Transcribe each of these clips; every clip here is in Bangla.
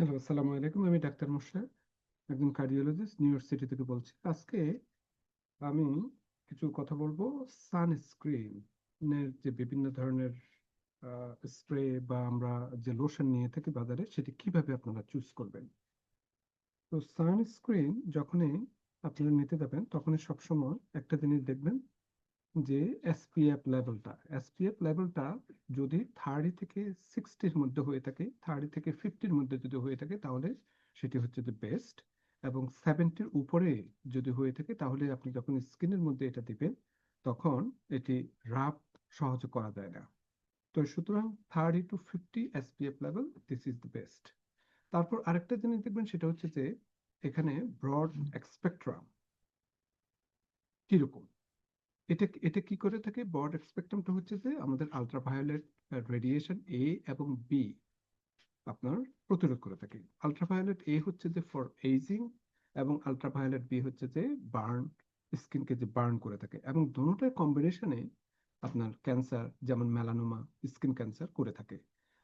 হ্যালো, আসসালামু আলাইকুম। আমি ডাক্তার মোশাররফ, একজন কার্ডিওলজিস্ট, নিউ ইয়র্ক সিটি থেকে বলছি। আজকে আমি কিছু কথা বলব সানস্ক্রিন এর যে বিভিন্ন ধরনের স্প্রে বা আমরা যে লোশন নিয়ে থাকি বাজারে, সেটি কীভাবে আপনারা চুজ করবেন। তো সানস্ক্রিন যখনই আপনারা নিতে যাবেন, তখনই সবসময় একটা জিনিস দেখবেন যে এসপিএফ লেভেলটা এসপিএফ লেভেলটা যদি থার্টি থেকে সিক্সটির মধ্যে হয়ে থাকে থার্টি থেকে ফিফটির মধ্যে যদি হয়ে থাকে, তাহলে সেটি হচ্ছে যে বেস্ট এবং সেভেন্টির উপরে যদি হয়ে থাকে, তাহলে আপনি যখন স্কিনের মধ্যে এটা দিবেন, তখন এটি রাব সহজে করা যায় না। তো সুতরাং thirty two fifty SPF level this is the best তারপর আরেকটা জিনিস দেখবেন, সেটা হচ্ছে যে এখানে ব্রড এক্সপেক্ট্রাম কীরকম? এটা এটা কি করে থাকে? ব্রড স্পেকট্রামটা হচ্ছে যে আমাদের আলট্রাভায়োলেট রেডিয়েশন এ এবং বি আপনার প্রতিরোধ করে থাকে। আলট্রাভায়োলেট এ হচ্ছে যে ফর এইজিং এবং আলট্রাভায়োলেট বি হচ্ছে যে বার্ন স্কিনকে যে বার্ন করে থাকে। এবং দুটোটার কম্বিনেশনে আপনার ক্যান্সার যেমন মেলানোমা স্কিন ক্যান্সার করে থাকে।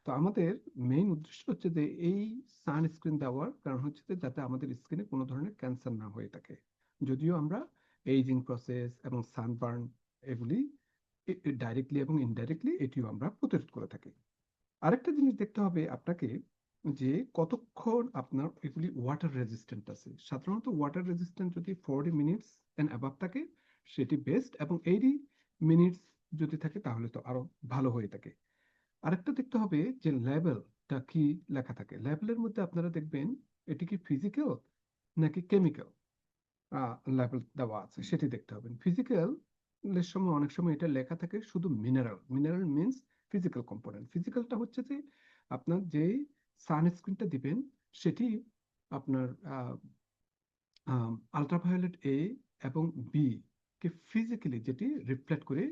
তো আমাদের মেইন উদ্দেশ্য হচ্ছে যে এই সানস্ক্রিন দেওয়ার কারণ হচ্ছে যে যাতে আমাদের স্কিনে কোনো ধরনের ক্যান্সার না হয়ে থাকে। যদিও আমরা এইজিং প্রসেস এবং সানবার্ন এগুলি ডাইরেক্টলি এবং ইনডাইরেক্টলি এটিও আমরা প্রতিরোধ করে থাকি। আরেকটা জিনিস দেখতে হবে আপনাকে যে কতক্ষণ আপনার এগুলি ওয়াটার রেজিস্ট্যান্ট আছে। সাধারণত ওয়াটার রেজিস্ট্যান্ট যদি ফোরটি মিনিটস অ্যান্ড অ্যাবাভ থাকে, সেটি বেস্ট এবং এইটি মিনিটস যদি থাকে, তাহলে তো আরও ভালো হয়ে থাকে। আরেকটা দেখতে হবে যে লেভেলটা কি লেখা থাকে। লেভেলের মধ্যে আপনারা দেখবেন, এটি কি ফিজিক্যাল নাকি কেমিক্যাল লেভেল দেওয়া আছে, সেটি দেখতে হবে। ফিজিক্যাল এর সময়, অনেক সময় এটা লেখা থাকে শুধু mineral mineral means physical component ফিজিক্যালটা হচ্ছে যে আপনার যে সানস্ক্রিনটা দিবেন, সেটি আপনার আলট্রাভায়োলেট এ এবং বি কে ফিজিক্যালি যেটি রিফ্লেক্ট করে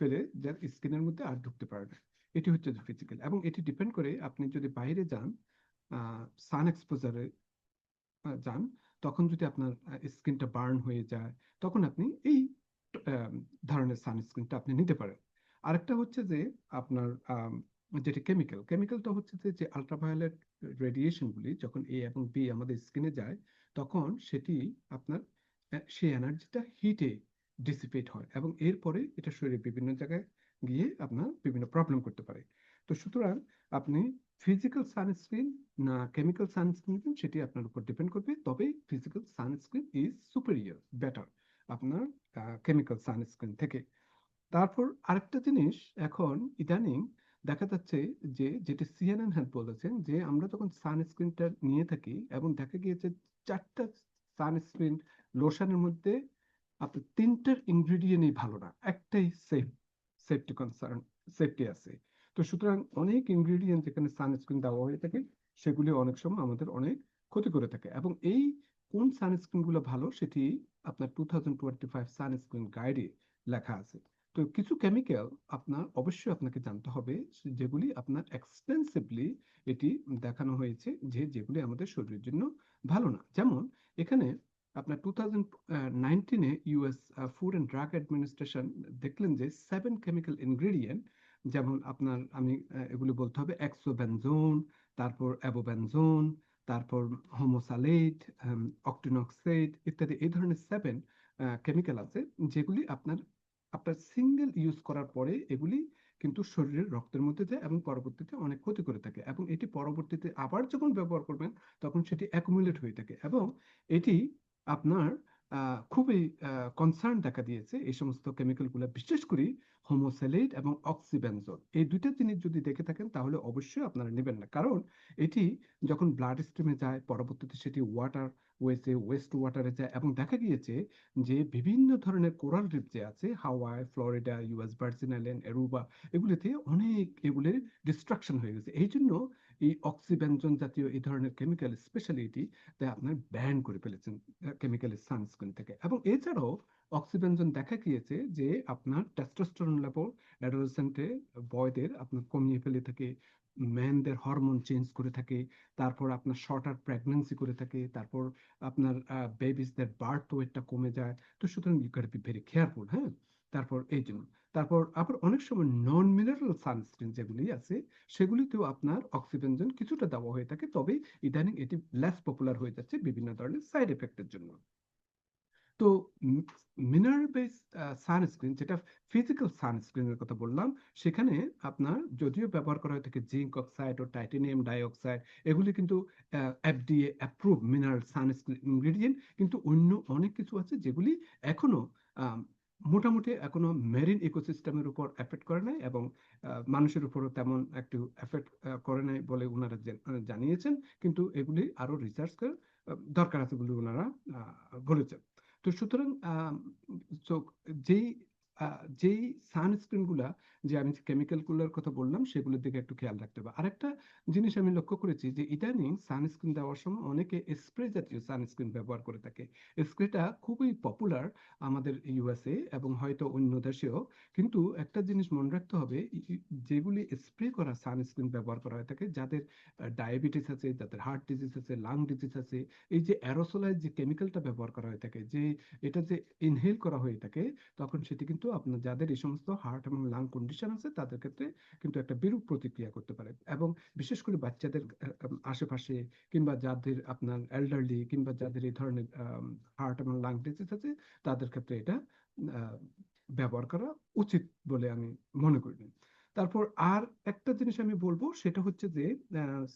ফেলে যার স্কিনের মধ্যে আর ঢুকতে পারে না। এটি হচ্ছে ফিজিক্যাল এবং এটি ডিপেন্ড করে আপনি যদি বাইরে যান সান এক্সপোজারে যান তখন যদি আপনার স্কিনটা বার্ন হয়ে যায়, তখন আপনি এই ধরনের সানস্ক্রিনটা আপনি নিতে পারেন। আরেকটা হচ্ছে যে আপনার যেটি কেমিক্যাল কেমিক্যালটা হচ্ছে যে আলট্রাভায়োলেট রেডিয়েশনগুলি যখন এ এবং বি আমাদের স্কিনে যায়, তখন সেটি আপনার সেই এনার্জিটা হিটে ডিসিপেট হয় এবং এরপরে এটা শরীরে বিভিন্ন জায়গায় গিয়ে আপনার বিভিন্ন প্রবলেম করতে পারে। তো সুতরাং আপনি ফিজিক্যাল সানস্ক্রিন না কেমিক্যাল সানস্ক্রিন সেটি আপনার উপর ডিপেন্ড করবে। তবে physical sunscreen is superior better আপনার কেমিক্যাল সানস্ক্রিন থেকে। তারপর আরেকটা জিনিস, এখন ইদানিং দেখা যাচ্ছে যে, যেটি সিএনএন হেলথ বলেছেন, যে আমরা যখন সানস্ক্রিনটা নিয়ে থাকি এবং দেখা গিয়েছে চারটা সানস্ক্রিন লোশনের মধ্যে আপনার তিনটার ইনগ্রিডিয়েন্টই ভালো না, একটাই সেফ সেফটি কনসার্ন সেফটি আছে। তো সুতরাং অনেক ইনগ্রিডিয়েন্ট যেখানে সানস্ক্রিন দেওয়া হয়ে থাকে, সেগুলি অনেক সময় আমাদের অনেক ক্ষতি করে থাকে। এবং এই কোন সানস্ক্রিনগুলো ভালো, সেটি আপনার two thousand twenty five sunscreen গাইডে লেখা আছে। তো কিছু কেমিক্যাল আপনার অবশ্যই আপনাকে জানতে হবে, যেগুলি আপনার এক্সপেন্সিভলি এটি দেখানো হয়েছে যে যেগুলি আমাদের শরীরের জন্য ভালো না। যেমন এখানে আপনার two thousand US food and drug administration দেখলেন যে সেভেন কেমিক্যাল ইনগ্রেডিয়েন্ট যেমন আপনার আমি এগুলো বলতে হবে এক্সোবেনজোন তারপর অ্যাবোবেনজোন তারপর হোমোসালেট অক্টিনক্সাইড ইত্যাদি, এই ধরনের সেভেন কেমিক্যাল আছে, যেগুলি আপনার আপনার সিঙ্গেল ইউজ করার পরে এগুলি কিন্তু শরীরের রক্তের মধ্যে যায় এবং পরবর্তীতে অনেক ক্ষতি করে থাকে এবং এটি পরবর্তীতে আবার যখন ব্যবহার করবেন, তখন সেটি অ্যাকুমুলেট হয়ে থাকে এবং এটি আপনার খুবই কনসার্ন দেখা দিয়েছে এই সমস্ত কেমিক্যালগুলো বিশেষ করে হোমোসেলেট এবং অক্সিবেনজোল এই দুইটা জিনিস যদি দেখে থাকেন, তাহলে অবশ্যই আপনারা নেবেন না। কারণ এটি যখন ব্লাড স্ট্রিমে যায়, পরবর্তীতে সেটি ওয়াটার ওয়েসে ওয়েস্ট ওয়াটারে যায় এবং দেখা গিয়েছে যে বিভিন্ন ধরনের কোরাল রিপ যে আছে Hawaii Florida, US Virgin Island, Aruba, এগুলিতে অনেক এগুলির ডিস্ট্রাকশন হয়ে গেছে। এই জন্য এই অক্সিব্যঞ্জন জাতীয় এই ধরনের কেমিক্যাল স্পেশালিটি তাই আপনার ব্যান করে ফেলেছেন কেমিক্যালের সানস্ক্রিন থেকে। এবং এছাড়াও অক্সিব্যঞ্জন দেখা গিয়েছে যে আপনার টেস্টোস্টেরন লেভেল অ্যাডোলেসেন্টে বয়দের আপনার কমিয়ে ফেলে থাকে ম্যানদের হরমোন চেঞ্জ করে থাকে, তারপর আপনার শর্টার প্রেগনেন্সি করে থাকে, তারপর আপনার বেবিসদের বার্থ ওয়েটটা কমে যায়। তো সুতরাং you can be very careful হ্যাঁ? তারপর এই জন্য। তারপর আবার অনেক সময় নন মিনারেল সানস্ক্রিন যেগুলি আছে, সেগুলিতেও আপনার অক্সিবেঞ্জন কিছুটা দেওয়া হয়ে থাকে, তবে ইদানিং এটি লেস পপুলার হয়ে যাচ্ছে বিভিন্ন ধরনের সাইড এফেক্টের জন্য। তো মিনারেল বেস সানস্ক্রিন যেটা ফিজিক্যাল সানস্ক্রিনের কথা বললাম, সেখানে আপনার যদিও ব্যবহার করা হয়ে থাকে জিঙ্ক অক্সাইড ও টাইটেনিয়াম ডাইঅক্সাইড এগুলি কিন্তু FDA approve mineral sunscreen ingredient কিন্তু অন্য অনেক কিছু আছে যেগুলি এখনও মোটামুটি এখনও মেরিন ইকোসিস্টেমের উপর এফেক্ট করে নাই এবং মানুষের উপরও তেমন একটু এফেক্ট করে নাই বলে ওনারা জানিয়েছেন, কিন্তু এগুলি আরও রিসার্চ করে দরকার আছে বলে ওনারা বলেছেন। তো সুতরাং আহ, so যেই আহ, যেই সানস্ক্রিনগুলা, যে আমি কেমিক্যালগুলোর কথা বললাম, সেগুলোর দিকে একটু খেয়াল রাখতে হবে। আরেকটা জিনিস আমি লক্ষ্য করেছি যে ইদানিং সানস্ক্রিন দেওয়ার সময় অনেকে স্প্রে জাতীয় সানস্ক্রিন ব্যবহার করে থাকে। স্প্রেটা খুবই পপুলার আমাদের ইউএসএ এবং হয়তো অন্য দেশেও। কিন্তু একটা জিনিস মনে রাখতে হবে যেগুলি স্প্রে করা সানস্ক্রিন ব্যবহার করা হয়ে থাকে, যাদের ডায়াবেটিস আছে, যাদের হার্ট ডিজিজ আছে লাং ডিজিজ আছে, এই যে অ্যারোসোলাইজ যে কেমিক্যালটা ব্যবহার করা হয়ে থাকে, যে এটা যে ইনহেল করা হয়ে থাকে, তখন সেটি কিন্তু আপনার যাদের এই সমস্ত হার্ট এবং লাং কন্ডিশন আছে, তাদের ক্ষেত্রে কিন্তু একটা বিরূপ প্রতিক্রিয়া করতে পারে। এবং বিশেষ করে বাচ্চাদের আশেপাশে কিংবা যাদের আপনার এল্ডারলি কিংবা যাদের এই ধরনের হার্ট এবং লাং ডিজিজ আছে, তাদের ক্ষেত্রে এটা ব্যবহার করা উচিত বলে আমি মনে করি। তারপর আর একটা জিনিস আমি বলব, সেটা হচ্ছে যে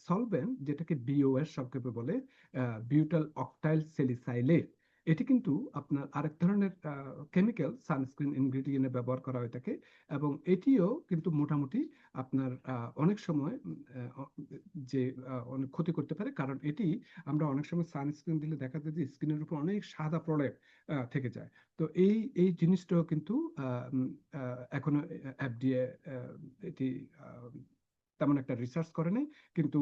সলভেন্ট যেটাকে বিওএস সংক্ষেপে বলে বিউটাল অক্টাইল সেলিসাইলেট এটি কিন্তু আপনার আরেক ধরনের কেমিক্যাল সানস্ক্রিন ইনগ্রেডিয়েন্টে ব্যবহার করা হয়ে থাকে এবং এটিও কিন্তু মোটামুটি আপনার অনেক সময় যে অনেক ক্ষতি করতে পারে। কারণ এটি আমরা অনেক সময় সানস্ক্রিন দিলে দেখা যায় যে স্কিনের উপর অনেক সাদা প্রলেপ থেকে যায়। তো এই এই জিনিসটাও কিন্তু এখনও এফডিএ এটি তেমন একটা রিসার্চ করেনি কিন্তু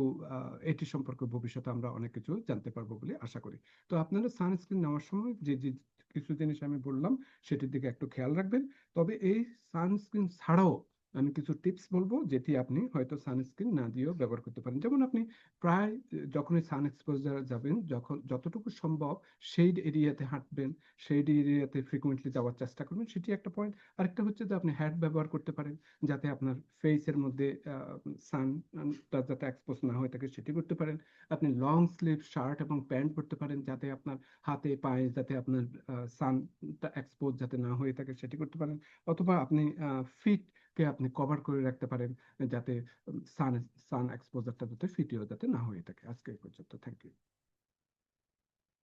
এটি সম্পর্কে ভবিষ্যতে আমরা অনেক কিছু জানতে পারব বলে আশা করি। তো আপনারা সানস্ক্রিন নেওয়ার সময় যে যে কিছু জিনিস আমি বললাম, সেটির দিকে একটু খেয়াল রাখবেন। তবে এই সানস্ক্রিন ছাড়াও আমি কিছু টিপস বলব যেটি আপনি হয়তো সানস্ক্রিন না দিয়েও ব্যবহার করতে পারেন। যেমন আপনি প্রায় যখনই সান এক্সপোজার যাবেন, যখন, যতটুকু সম্ভব শেড এরিয়াতে হাঁটবেন শেড এরিয়াতে ফ্রিকুয়েন্টলি যাওয়ার চেষ্টা করবেন, সেটি একটা পয়েন্ট আরেকটা হচ্ছে যে আপনি হ্যাট ব্যবহার করতে পারেন যাতে আপনার ফেসের মধ্যে সানটা যাতে এক্সপোজ না হয়ে থাকে সেটি করতে পারেন। আপনি লং স্লিভ শার্ট এবং প্যান্ট পরতে পারেন যাতে আপনার হাতে, পায়ে যাতে আপনার সানটা এক্সপোজ যাতে না হয়ে থাকে সেটি করতে পারেন। অথবা আপনি ফিট কে আপনি কভার করে রাখতে পারেন, যাতে সান সান এক্সপোজারটা যাতে ফিটেও যাতে না হয়ে থাকে। আজকে এই পর্যন্ত। Thank you